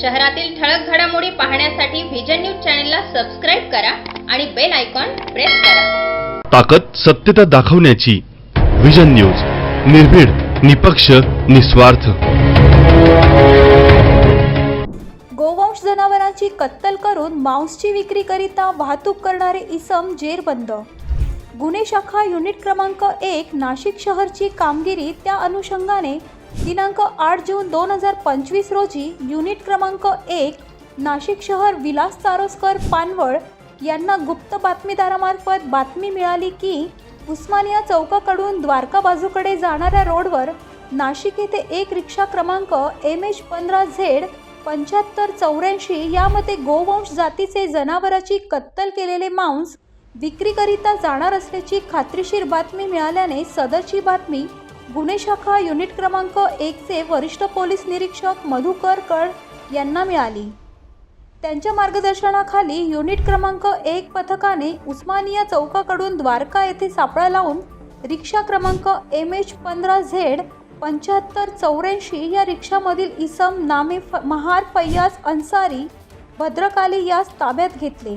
शहरातील ठळक घडामोडी पाहण्यासाठी व्हिजन न्यूज चॅनलला सबस्क्राईब करा आणि बेल आयकॉन प्रेस करा. ताकद सत्यता दाखवण्याची विजन न्यूज निर्भीड निपक्ष निस्वार्थ. गोवंश जनावरांची कत्तल करून मांसची विक्री करिता वाहतूक करणारे इसम जेरबंद. गुन्हे शाखा युनिट क्रमांक एक नाशिक शहरची कामगिरी त्या अनुषंगाने दिनांक आठ जून दोन हजार पंचवीस रोजी युनिट क्रमांक एक नाशिक शहर विलास तारोस्कर पानवळ यांना गुप्त बातमीदारामार्फत बातमी मिळाली की उस्मानिया चौकाकडून द्वारका बाजूकडे जाणाऱ्या रोडवर नाशिक येथे एक रिक्षा क्रमांक एम एच पंधरा झेड पंच्याहत्तर चौऱ्याऐंशी यामध्ये गोवंश जातीचे जनावराची कत्तल केलेले मांस विक्रीकरिता जाणार असल्याची खात्रीशीर बातमी मिळाल्याने सदरची बातमी गुन्हे शाखा युनिट क्रमांक एकचे वरिष्ठ पोलीस निरीक्षक मधुकर कळ यांना मिळाली. त्यांच्या मार्गदर्शनाखाली युनिट क्रमांक एक पथकाने उस्मानिया चौकाकडून द्वारका येथे सापळा लावून रिक्षा क्रमांक एम एच पंधरा झेड पंच्याहत्तर चौऱ्याऐंशी या रिक्षामधील इसम नामे फ महार फैयाज अन्सारी भद्रकाली यास ताब्यात घेतले.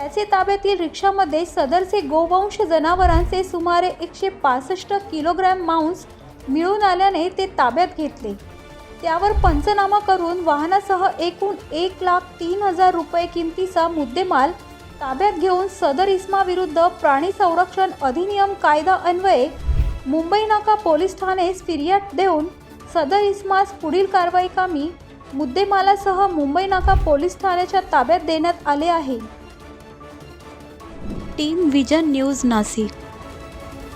त्याचे ताब्यातील रिक्षामध्ये सदरचे गोवंश जनावरांचे सुमारे एकशे पासष्ट किलोग्रॅम मांस मिळून आल्याने ते ताब्यात घेतले. त्यावर पंचनामा करून वाहनासह एकूण एक लाख तीन हजार रुपये किमतीचा मुद्देमाल ताब्यात घेऊन सदर इस्माविरुद्ध प्राणी संरक्षण अधिनियम कायदा अन्वये मुंबई नाका पोलीस ठाणेस फिर्याद देऊन सदर इस्मास पुढील कारवाई कामी मुद्देमालासह मुंबई नाका पोलीस ठाण्याच्या ताब्यात देण्यात आले आहे. Team vision news Nashik.